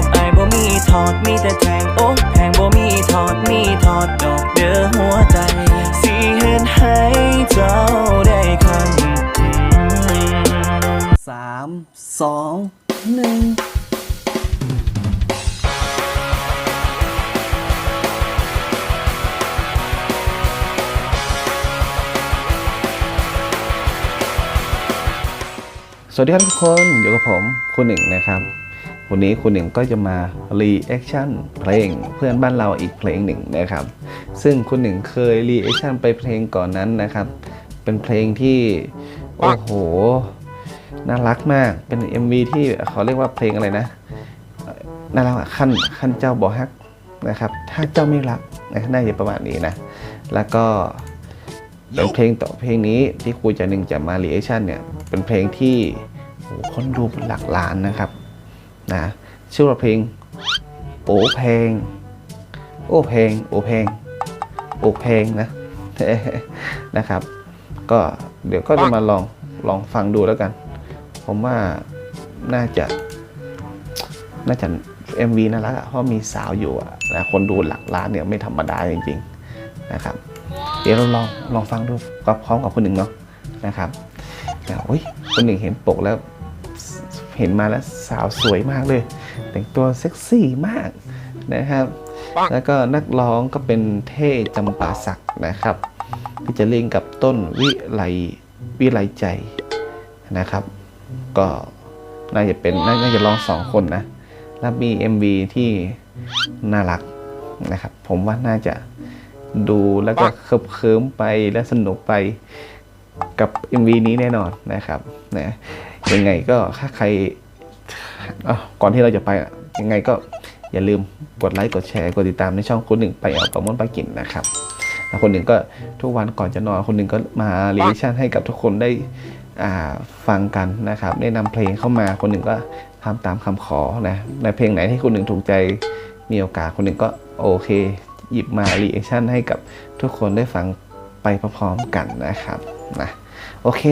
กับไอ้ายบ่มีถอดมีแต่แทงโอ้แพงบ่มีถอดมีถอดดอกเด้อหัวใจสิเฮ็ดให้เจ้าได้คันสามสองหนึ่งสวัสดีครับทุกคนอยู่กับผมคุณหนึ่งนะครับ วันนี้คุณหนึ่งก็จะมารีแอคชั่นเพลงเพื่อนบ้านเราอีกเพลงหนึ่งนะครับ ซึ่งคุณหนึ่งเคยรีแอคชั่นไปเพลงก่อนนั้นนะครับ เป็นเพลงที่โอ้โหน่ารักมากเป็น MV ที่เขาเรียกว่าเพลงอะไรนะน่ารักขั้นขั้นเจ้าบอฮักนะครับ ถ้าเจ้าไม่รักนะน่าจะประมาณนี้นะ แล้วก็เป็นเพลงต่อเพลงนี้ที่ครูจะหนึ่งจะมารีแอคชั่นเนี่ยเป็นเพลงที่โอ้โหคนดูเป็นหลักล้านนะครับ นะชื่อว่าเพลงโอเพลงโอเพลงโอเพลงโอเพลงนะนะครับ ก็เดี๋ยวก็จะมาลองลองฟังดูแล้วกัน ผมว่าน่าจะ น่าจะ MV น่ารักอะเพราะมีสาวอยู่อะนะคนดูหลักล้านเนี่ยไม่ธรรมดาจริง ๆนะครับ เดี๋ยวเราลองลองฟังดูกับพร้อมกับคนหนึ่งเนาะนะครับแต่โอ้ยคนหนึ่งเห็นปกแล้ว เห็นมาแล้วสาวสวยมากเลย แต่งตัวเซ็กซี่มากนะครับ แล้วก็นักร้องก็เป็นเท่จำปาศักดิ์นะครับพี่จะเล่นกับต้นวิไลวิไลใจนะครับ ก็น่าจะเป็นน่าน่าจะร้องสองคนนะแล้วมี MV ที่น่ารักนะครับ ผมว่าน่าจะดูแล้วก็เคิบเคิมไปและสนุกไปกับ MV นี้แน่นอนนะครับนะ ยังไงก็ถ้าใครก่อนที่เราจะไปอะยังไงก็อย่าลืมกดไลค์กดแชร์กดติดตามในช่องคุณหนึ่งไปเอาประมวลปากินนะครับแล้วคนหนึ่งก็ทุกวันก่อนจะนอนคนหนึ่งก็มารีวิชั่นให้กับทุกคนได้อ่าฟังกันนะครับได้นำเพลงเข้ามาคนหนึ่งก็ทำตามคำขอนะในเพลงไหนที่คนหนึ่งถูกใจมีโอกาสคนหนึ่งก็โอเคหยิบมารีแอคชั่นให้กับทุกคนได้ฟังไปพร้อมๆกันนะครับนะโอเค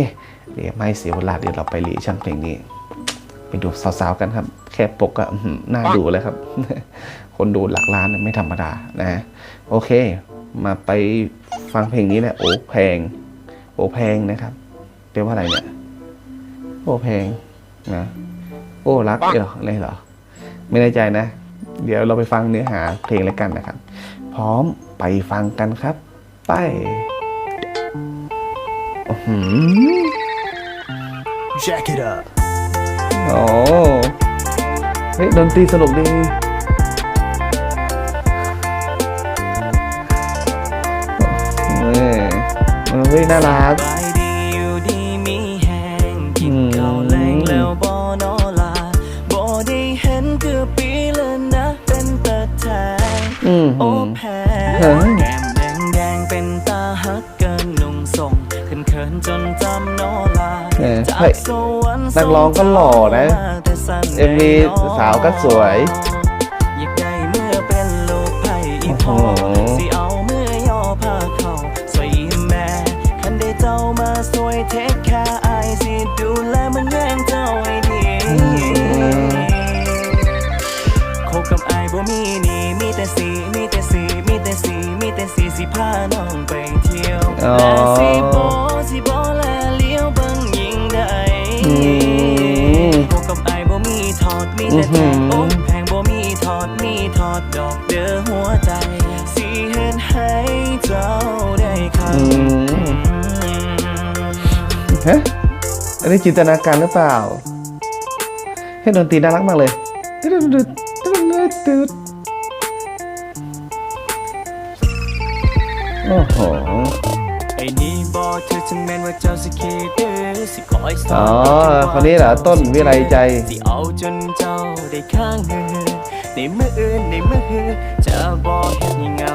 เดี๋ยวไม่เสียเวลาเดี๋ยวเราไปรีชั่นเพลงนี้ ไปดูสาวๆกันครับ แค่ปกก็น่าดูเลยครับ คนดูหลักล้านไม่ธรรมดานะ โอเค มาไปฟังเพลงนี้แหละโอ้แพง โอ้แพงนะครับแปลว่าอะไรเนี่ยโอ้แพงนะโอ้รักเหรออะไรเหรอ ไม่แน่ใจนะ เดี๋ยวเราไปฟังเนื้อหาเพลงแล้วกันนะครับ พร้อมไปฟังกันครับ ไปอือ Jack it up. โอ้เฮ้ยดนตรีสนุกดี เฮ้ยเฮ้ยน่ารักสบายดีอยู่ดีมีแหงกินข้าวแรงแล้วบ่นอล เออจากเฮ้ยสวรรค์นักร้องก็หล่อนะมาแต่สั้น MV สาวก็สวยอยากได้เมื่อเป็นลูกไผ่อีพอโอ้โหสิเอาเมื่อย่อผ้าเขาสวยแม่คันได้เจ้ามาสวยเทคแค่อายสิดูแลมันแย่งเจ้าให้ดีคบกับอายบ่มีหนี่มีแต่สีมีแต่สีมีแต่สีมีแต่สีสิพาน้องไปเที่ยวอ๋อและสิบ่สิบ่ อืมคบกับอายบ่มีถอดมีแต่แทงอื้อหือโอ้แพงบ่มีถอดมีถอดดอกเด้อหัวใจสิเฮ็ดให้เจ้าได้คันอืมฮะอันนี้จินตนาการหรือเปล่าให้ดนตรีน่ารักมากเลยตึ๊ดตึ๊ดตึ๊ดตึ๊ดตึ๊ดโอ้โหไอ้นี่บอกเธอถึงแม้นว่าเจ้าสิคิดดื้ อสิคอยสอ๋ออนคนนี้เหรอต้นวิไลใจสิเอาจนเจ้าได้ข้างมือในมืออื่นในมือหือจะบอกเห็นยังเงา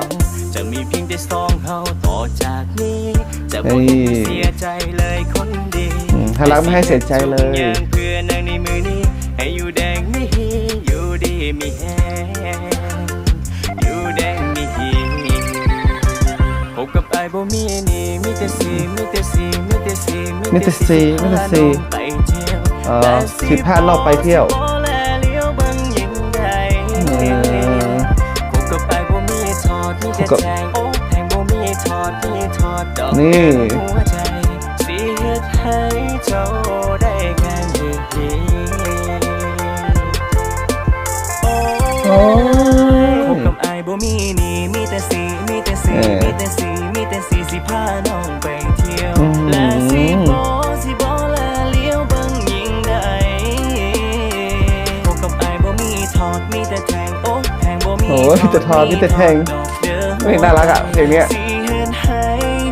จะมีเพียงแต่สองเฮาต่อจากนี้ จะบอกให้เสียใจเลยคนดีอืมถ้ารักไม่ให้เสียใจเลยอย่างเพื่อนางในมือนี้ให้อยู่แดงมีฮีอยู่ดีมีแฮงอยู่แดงมีฮีพบกับไอ้ายบ่มีนี่มีแต่สีมีแต่สี มิสซีมิสซีเอ่อสิบห้ารอบไปเที่ยวก็นี่โอ้ยมีแต่สีมีแต่สีมีแต่สี มีโอ้ยมีแต่ทอดมีแต่แทงดอกเด้อเฮ้ยน่ารักอะเพลงเนี้ยสิเฮ็ดให้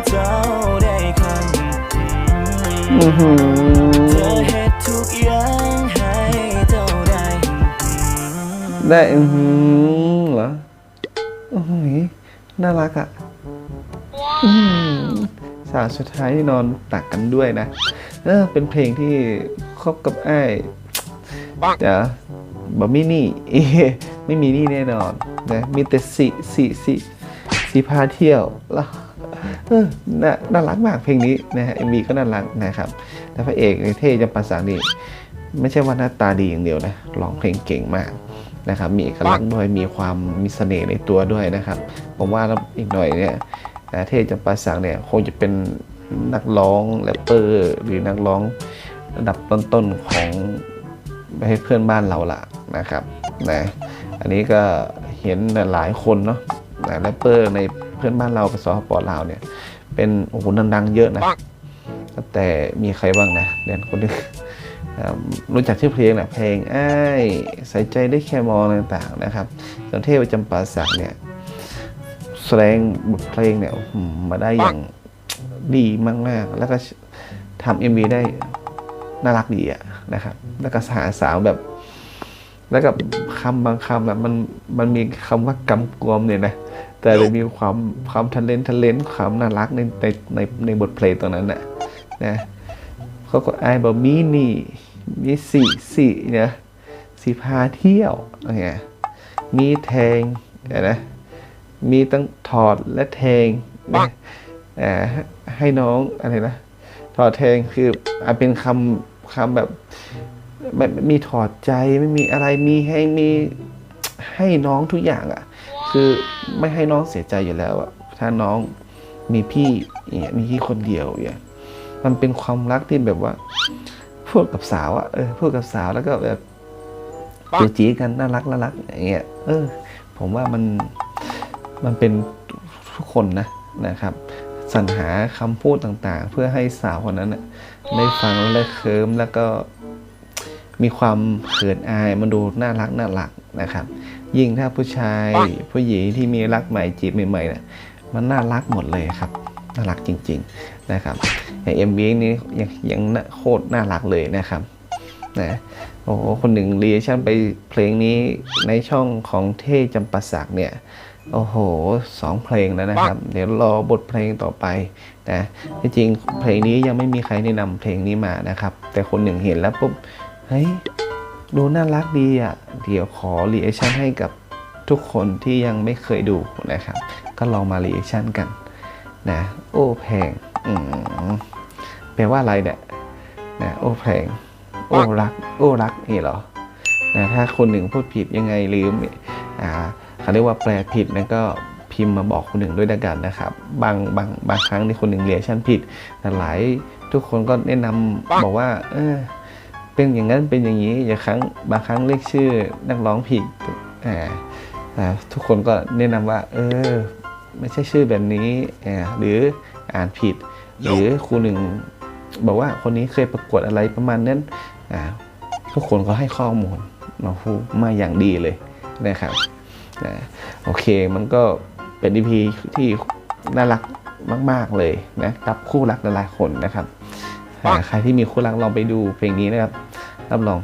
เจ้าได้คันอื้อหืเธออเฮ็ดทุกอย่างให้เจ้าได้ได้อือหือเหรอโอ้โหน่ารักอะอื้อหือสาวสุดท้ายที่นอนตักกันด้วยนะ เออเป็นเพลงที่คบกับไอ้ายจะ บะมีนี่ไม่มีนี่แน่นอนนะมีแต่สิสิสิสิพาเที่ยวแล้วน่าน่ารักมากเพลงนี้นะฮะเอ็มบีก็น่ารักนะครับแล้วพระเอกในเท่จำปาสังนี่ไม่ใช่ว่าหน้าตาดีอย่างเดียวนะร้องเพลงเก่งมากนะครับมีเอกลักษณ์ด้วยมีความมีเสน่ห์ในตัวด้วยนะครับ ผมว่าแล้วอีกหน่อยเนี่ยนะเท่จำปาสังเนี่ยคงจะเป็นนักร้องแรปเปอร์ หรือนักร้องระดับต้นๆของประเทศเพื่อนบ้านเราละ นะครับนะอันนี้ก็เห็นหลายคนเนาะนะแรปเปอร์ในเพื่อนบ้านเรากับสปปลาวเนี่ย เป็นโอ้โหดังๆเยอะนะแต่มีใครบ้างนะเดี๋ยวคนนึงอ่ารู้จักชื่อเพลงแหละเพลงไอ้ายใส่ใจได้แค่มองต่างๆนะครับส่วนเทพจำปาสักเนี่ยแสดงบทเพลงเนี่ยอื้อหือมาได้อย่างดีมากๆ แล้วก็ทำเอ็มวีได้น่ารักดีอะนะครับ แล้วก็หาสาวแบบ แล้วกับคำบางคำแบบมันมันมีคำว่ากำกวมเนี่ยนะแต่เลยมีความความทันเลนทันเลนความน่ารักในในในในบทเพลงตรงนั้นน่ะนะเขาก็ไอ้บอกมีนี่มีสี่สี่เนี่ยสีพาเที่ยวอะไรเงี้ยมีแทงนไหมมีตั้งถอดและแทงนะให้น้องอะไรนะถอดแทงคืออาจเป็นคำคำแบบ ไม่ไม่มีถอดใจไม่มีอะไรมีให้มีให้น้องทุกอย่างอะ คือไม่ให้น้องเสียใจอยู่แล้วอะถ้าน้องมีพี่อย่างเงี้ยมีพี่คนเดียวอย่างมันเป็นความรักที่แบบว่าพูดกับสาวอะเออพูดกับสาวแล้วก็แบบจูจีกันน่ารักน่ารักอย่างเงี้ยเออ ผมว่ามันมันเป็นทุกคนนะนะครับสรรหาคำพูดต่างๆ เพื่อให้สาวคนนั้นน่ะได้ฟังและเคิมแล้วก็ มีความเขินอายมันดูน่ารักน่ารักนะครับ ยิ่งถ้าผู้ชายผู้หญิงที่มีรักใหม่จีบใหม่ๆเนี่ยมันน่ารักหมดเลยครับน่ารักจริง ๆนะครับอย่างเอ็มบีนี้ยังยังน่าโคตรน่ารักเลยนะครับนะโอ้โหคนหนึ่งรีแอคชั่นไปเพลงนี้ในช่องของเท่จำปาสักเนี่ยโอ้โหสองเพลงแล้วนะครับ เดี๋ยวรอบทเพลงต่อไปนะที่จริงเพลงนี้ยังไม่มีใครแนะนำเพลงนี้มานะครับ แต่คนหนึ่งเห็นแล้วปุ๊บ เฮ้ยดูน่ารักดีอะ เดี๋ยวขอรีแอคชั่นให้กับทุกคนที่ยังไม่เคยดูนะครับ ก็ลองมารีแอคชั่นกันนะโอ้แพงอืมแปลว่าอะไรเนี่ยนะโอ้แพงโอ้รัก โอ้รักนี่เหรอนะถ้าคนหนึ่งพูดผิดยังไงหรืออ่าเขาเรียกว่าแปลผิดนะก็พิมพ์มาบอกคนหนึ่งด้วยแล้กันนะครับ บางบางบางครั้งที่คนหนึ่งเรียชั่นผิดแต่หลายทุกคนก็แนะนำบอกว่า เออ เป็นอย่างนั้นเป็นอย่างนี้อย่างครั้งบางครั้งเรียกชื่อนักร้องผิดอ่าอ่าทุกคนก็แนะนำว่า เออ ไม่ใช่ชื่อแบบนี้อ่าหรืออ่านผิด หรือครูหนึ่งบอกว่าคนนี้เคยประกวดอะไรประมาณนั้นอ่าทุกคนก็ให้ข้อมูลน้องผู้มาอย่างดีเลยนะครับนะโอเคมันก็เป็นดีพีที่น่ารักมาก ๆ เลยนะกับคู่รักหลายๆคนนะครับอ่าใครที่มีคู่รักลองไปดูเพลงนี้นะครับ รับรอง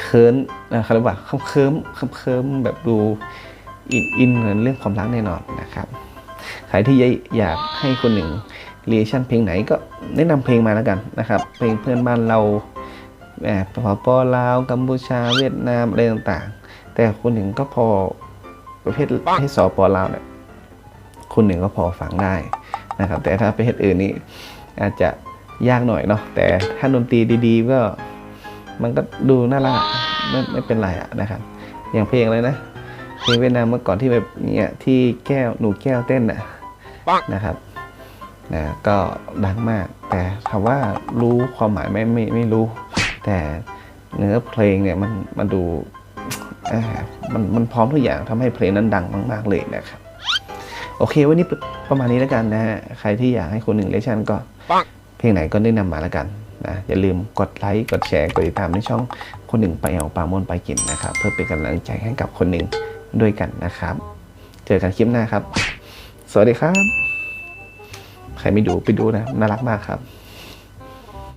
เคิร์นนะครับเรียกว่าเคลิ้มเคิมเคิมเคิมแบบดูอินอินเรื่องความรักแน่นอนนะครับใครที่อยากให้คนหนึ่งเรียชั่นเพลงไหนก็แนะนำเพลงมาแล้วกันนะครับ เพลงเพื่อนบ้านเราแอบปปลาวกัมพูชาเวียดนามอะไรต่างๆ แต่คนหนึ่งก็พอประเภทประเภทสปลาวเนี่ยคนหนึ่งก็พอฟังได้นะครับ แต่ถ้าประเภทอื่นนี่อาจจะยากหน่อยเนาะแต่ถ้าดนตรีดีๆก็ มันก็ดูน่ารักอะไม่ไม่เป็นไรอะนะครับ อย่างเพลงอะไรนะเพลงเวียดนามเมื่อก่อนที่แบบเนี่ยที่แก้วหนูแก้วเต้นน่ะนะครับนะก็ดังมาก แต่ถามว่ารู้ความหมายไหมไม่ไม่รู้ แต่เนื้อเพลงเนี่ยมันมันดูอ่ามันมันพร้อมทุกอย่างทำให้เพลงนั้นดังมาก ๆ เลยนะครับ โอเค วันนี้ประมาณนี้แล้วกันนะฮะ ใครที่อยากให้คนหนึ่งเลชั่นก็ เพลงไหนก็แนะนำมาแล้วกัน นะอย่าลืมกดไลค์กดแชร์กดติดตามในช่องคนหนึ่งไปเอาปลามนไปกินนะครับ เพื่อเป็นกำลังใจให้กับคนหนึ่งด้วยกันนะครับ เจอกันคลิปหน้าครับ สวัสดีครับ ใครไม่ดูไปดูนะ น่ารักมากครับ